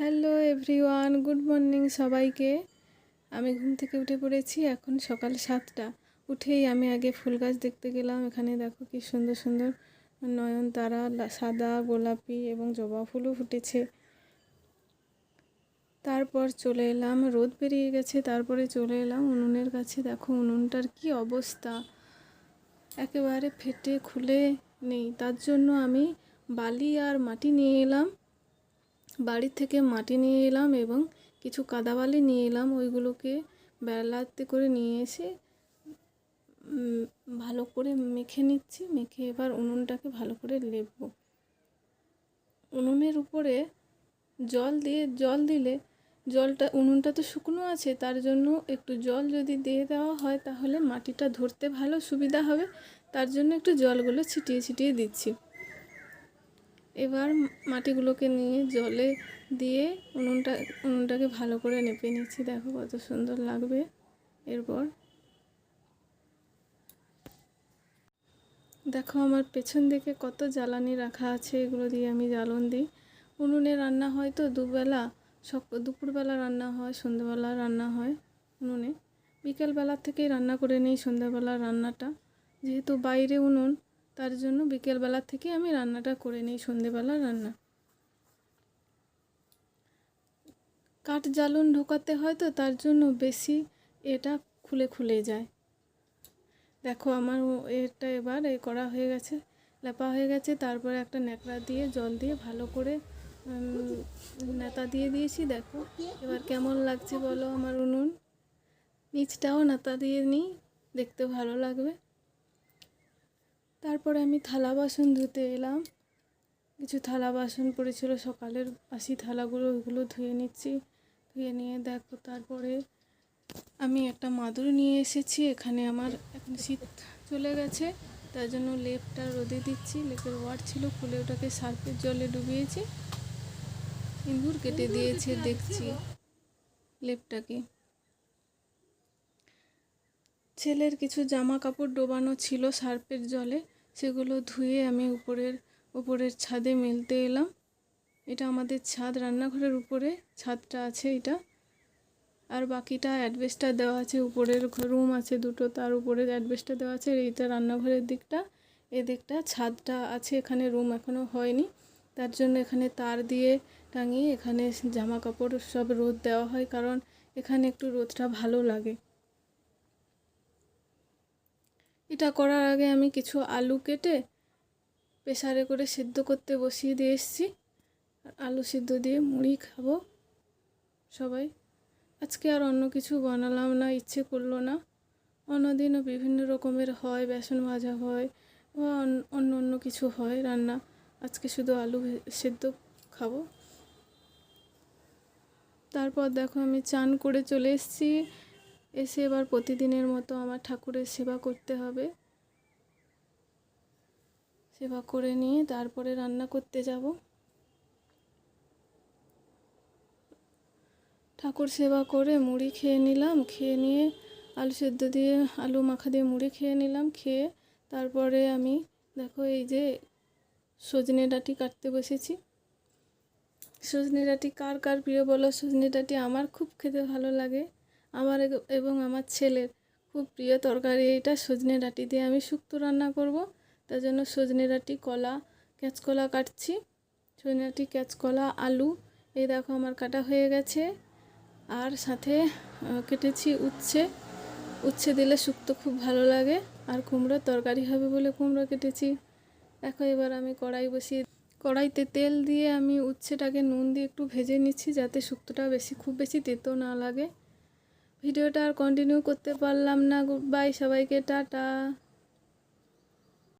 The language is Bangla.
হ্যালো এভরিওয়ান, গুড মর্নিং সবাইকে। আমি ঘুম থেকে উঠে পড়েছি, এখন সকাল সাতটা। উঠেই আমি আগে ফুল গাছ দেখতে গেলাম। এখানে দেখো কি সুন্দর সুন্দর নয়নতারা সাদা, গোলাপি এবং জবা ফুলও ফুটেছে। তারপর চলে এলাম, রোদ বেরিয়ে গেছে, তারপরে চলে এলাম উনুনের কাছে। দেখো উনুনটার কি অবস্থা। একেবারে ফেটে, খুলে নেই। তার জন্য আমি বালি আর মাটি নিয়ে এলাম। বাড়ি থেকে মাটি নিয়ে এলাম এবং কিছু কাদাবালি নিয়ে এলাম। ওইগুলোকে বেলাতে করে নিয়ে এসে ভালো করে মেখে নিচ্ছি। মেখে এবার উনুনটাকে ভালো করে লেপবো। উনুনের উপরে জল দিয়ে, জল দিলে জলটা, উনুনটা তো শুকনো আছে, তার জন্য একটু জল যদি দিয়ে দেওয়া হয়, তাহলে মাটিটা ধরতে ভালো সুবিধা হবে। তার জন্য একটু জলগুলো ছিটিয়ে ছিটিয়ে দিচ্ছি। এবার মাটিগুলোকে নিয়ে জলে দিয়ে উনুনটা, উনুনটাকে ভালো করে নেপে নিচ্ছি। দেখো কত সুন্দর লাগবে। এরপর দেখো আমার পেছন দিকে কত জ্বালানি রাখা আছে, এগুলো দিয়ে আমি জ্বালন দিই। উনুনে রান্না হয় তো দুবেলা, সক, দুপুরবেলা রান্না হয়, সন্ধ্যেবেলা রান্না হয় উনুনে। বিকেলবেলা থেকেই রান্না করে নিই সন্ধ্যাবেলা রান্নাটা। যেহেতু বাইরে উনুন তার জন্য বিকেলবেলা থেকে আমি রান্নাটা করে নিই, সন্ধেবেলা রান্না। কাঠ জ্বালন ঢোকাতে হয় তো, তার জন্য বেশি এটা খুলে খুলে যায়। দেখো আমার এটা এবার এ করা হয়ে গেছে, লেপা হয়ে গেছে, তারপরে একটা ন্যাকড়া দিয়ে, জল দিয়ে ভালো করে নেতা দিয়ে দিয়েছি, দেখো। এবার কেমন লাগছে বলো আমার উনুন? নিচটাও নেতা দিয়ে নিই, দেখতে ভালো লাগবে। তারপরে আমি থালা বাসন ধুতে এলাম। কিছু থালা বাসন পড়েছিল সকালের বাসি থালাগুলো ওইগুলো ধুয়ে নিচ্ছি। ধুয়ে নিয়ে দেখো তারপরে আমি একটা মাদুর নিয়ে এসেছি। এখানে আমার এখন শীত চলে গেছে, তার জন্য লেপটা রোদে দিচ্ছি। লেপের ওয়াট ছিল, খুলে ওটাকে সার্ফের জলে ডুবিয়েছি। ইঁদুর কেটে দিয়েছে, দেখছি লেপটাকে। ছেলের কিছু জামা কাপড় ডোবানো ছিল সার্ফের জলে। সেগুলো ধুয়ে আমি উপরের উপরের ছাদে মেলতে এলাম। এটা আমাদের ছাদ, রান্নাঘরের উপরে ছাদটা আছে এটা। আর বাকিটা অ্যাডভেস্টার দেওয়া আছে, উপরের রুম আছে দুটো, তার উপরে অ্যাডভেস্টার দেওয়া আছে। এইটা রান্নাঘরের দিকটা এদিকটা ছাদটা আছে, এখানে রুম এখনও হয়নি। তার জন্য এখানে তার দিয়ে টাঙিয়ে এখানে জামা কাপড় সব রোদ দেওয়া হয়, কারণ এখানে একটু রোদটা ভালো লাগে। এটা করার আগে আমি কিছু আলু কেটে প্রেসারে করে সিদ্ধ করতে বসিয়ে দিয়ে এসেছি। আর আলু সিদ্ধ দিয়ে মুড়ি খাব সবাই। আজকে আর অন্য কিছু বানালাম না, ইচ্ছে করল না। অন্যদিনও বিভিন্ন রকমের হয়, বেসন ভাজা হয় বা অন্য অন্য কিছু হয় রান্না। আজকে শুধু আলু সেদ্ধ খাব। তারপর দেখো আমি চান করে চলে এসেছি। এসে এবার প্রতিদিনের মতো আমার ঠাকুরের সেবা করতে হবে। সেবা করে নিয়ে তারপরে রান্না করতে যাব। ঠাকুর সেবা করে মুড়ি খেয়ে নিলাম, খেয়ে নিয়ে আলু সেদ্ধ দিয়ে, আলু মাখা দিয়ে মুড়ি খেয়ে নিলাম, খেয়ে তারপরে আমি দেখো এই যে সজনে ডাঁটি কাটতে বসেছি। সজনে ডাঁটি কার কার প্রিয় বলো? সজনে ডাঁটি আমার খুব খেতে ভালো লাগে। আমার এবং আমার ছেলের খুব প্রিয় তরকারি এইটা। সজনে ডাঁটি দিয়ে আমি শুক্তো রান্না করব। তার জন্য সজনে ডাঁটি, কলা, কাঁচকলা কাটছি। সজনে ডাঁটি, কাঁচকলা, আলু, এই দেখো আমার কাটা হয়ে গেছে। আর সাথে কেটেছি উচ্ছে। উচ্ছে দিলে শুক্তো খুব ভালো লাগে। আর কুমড়োর তরকারি হবে বলে কুমড়ো কেটেছি। দেখো এবার আমি কড়াই বসিয়ে, কড়াইতে তেল দিয়ে আমি উচ্ছেটাকে নুন দিয়ে একটু ভেজে নিচ্ছি যাতে শুক্তোটা বেশি, খুব বেশি তেতো না লাগে। ভিডিওটা আর কন্টিনিউ করতে পারলাম না। গুড বাই সবাইকে টাটা।